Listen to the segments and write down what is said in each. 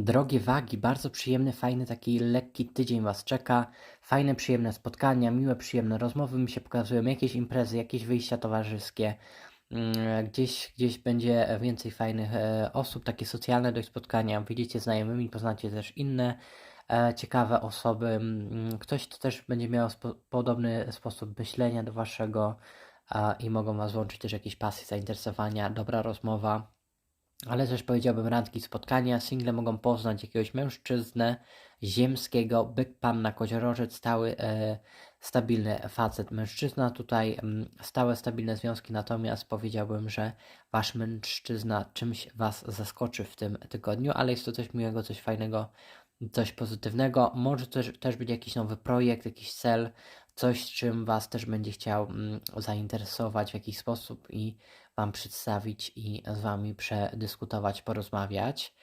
Drogie wagi, bardzo przyjemny, fajny, taki lekki tydzień Was czeka. Fajne, przyjemne spotkania, miłe, przyjemne rozmowy mi się pokazują, jakieś imprezy, jakieś wyjścia towarzyskie. Mm, Gdzieś, gdzieś będzie więcej fajnych e, osób, takie socjalne dość spotkania. Wyjdziecie z znajomymi, poznacie też inne e, ciekawe osoby. Mm, Ktoś to też będzie miał spo, podobny sposób myślenia do Waszego i mogą Was łączyć też jakieś pasje, zainteresowania, dobra rozmowa. Ale też powiedziałbym randki, spotkania. Single mogą poznać jakiegoś mężczyznę ziemskiego, byk, panna, koziorożec, stały, e, stabilny facet, mężczyzna. Tutaj mm, stałe, stabilne związki, natomiast powiedziałbym, że wasz mężczyzna czymś was zaskoczy w tym tygodniu, ale jest to coś miłego, coś fajnego, coś pozytywnego. Może też, też być jakiś nowy projekt, jakiś cel, coś, czym was też będzie chciał mm, zainteresować w jakiś sposób i Wam przedstawić i z Wami przedyskutować, porozmawiać.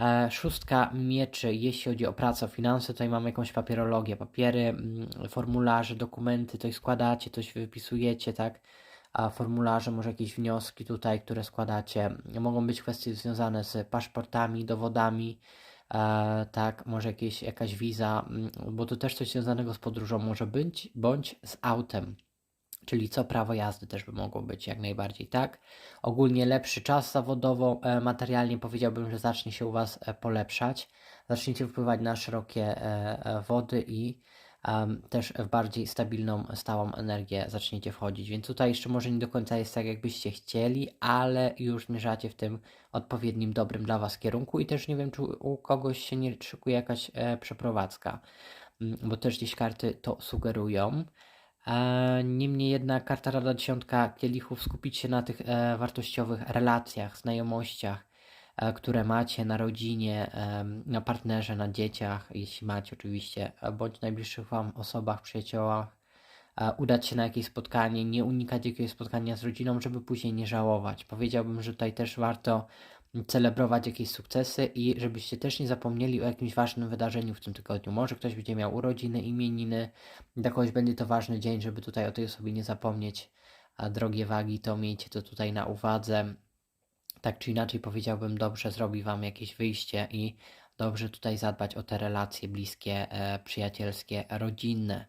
E, szóstka mieczy, jeśli chodzi o pracę, o finanse, tutaj mamy jakąś papierologię, papiery, mm, formularze, dokumenty, coś składacie, coś wypisujecie, tak? A formularze, może jakieś wnioski tutaj, które składacie. Mogą być kwestie związane z paszportami, dowodami, e, tak, może jakieś, jakaś wiza, mm, bo to też coś związanego z podróżą może być, bądź z autem. Czyli co prawo jazdy też by mogło być jak najbardziej, tak? Ogólnie lepszy czas zawodowo, e, materialnie powiedziałbym, że zacznie się u Was e, polepszać. Zaczniecie wpływać na szerokie e, e, wody i też w bardziej stabilną, stałą energię zaczniecie wchodzić. Więc tutaj jeszcze może nie do końca jest tak, jakbyście chcieli, ale już zmierzacie w tym odpowiednim, dobrym dla Was kierunku. I też nie wiem, czy u kogoś się nie szykuje jakaś e, przeprowadzka, Mm, bo też gdzieś karty to sugerują. E, Niemniej jednak karta Rada Dziesiątka Kielichów skupić się na tych e, wartościowych relacjach, znajomościach, które macie na rodzinie, e, na partnerze, na dzieciach, jeśli macie oczywiście, e, bądź najbliższych Wam osobach, przyjaciołach. E, udać się na jakieś spotkanie, nie unikać jakiegoś spotkania z rodziną, żeby później nie żałować. Powiedziałbym, że tutaj też warto celebrować jakieś sukcesy i żebyście też nie zapomnieli o jakimś ważnym wydarzeniu w tym tygodniu. Może ktoś będzie miał urodziny, imieniny, dla kogoś będzie to ważny dzień, żeby tutaj o tej osobie nie zapomnieć. A drogie wagi, to miejcie to tutaj na uwadze. Tak czy inaczej powiedziałbym, dobrze zrobi Wam jakieś wyjście i dobrze tutaj zadbać o te relacje bliskie, e, przyjacielskie, rodzinne.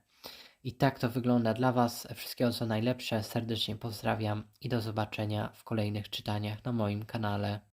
I tak to wygląda dla Was. Wszystkiego co najlepsze. Serdecznie pozdrawiam i do zobaczenia w kolejnych czytaniach na moim kanale.